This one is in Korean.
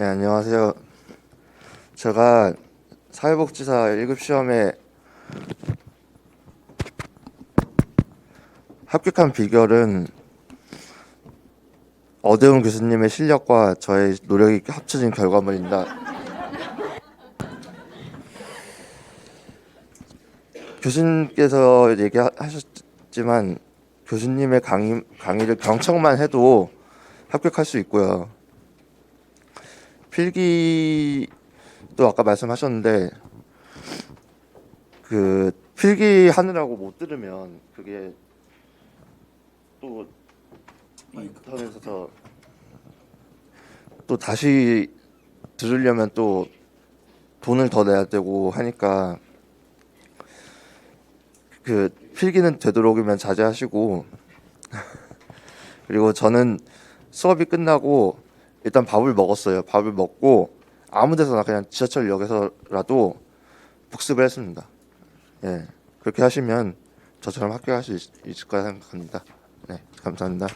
네, 안녕하세요. 제가 사회복지사 1급 시험에 합격한 비결은 어대훈 교수님의 실력과 저의 노력이 합쳐진 결과물입니다. 교수님께서 얘기하셨지만 교수님의 강의, 강의를 경청만 해도 합격할 수 있고요. 필기도 아까 말씀하셨는데 그 필기 하느라고 못 들으면 그게 또 인터넷에서 또 다시 들으려면 또 돈을 더 내야 되고 하니까 그 필기는 되도록이면 자제하시고 그리고 저는 수업이 끝나고 일단 밥을 먹었어요. 밥을 먹고 아무 데서나 그냥 지하철역에서라도 복습을 했습니다. 예. 그렇게 하시면 저처럼 합격할 수 있, 있을 거라 생각합니다. 네, 감사합니다.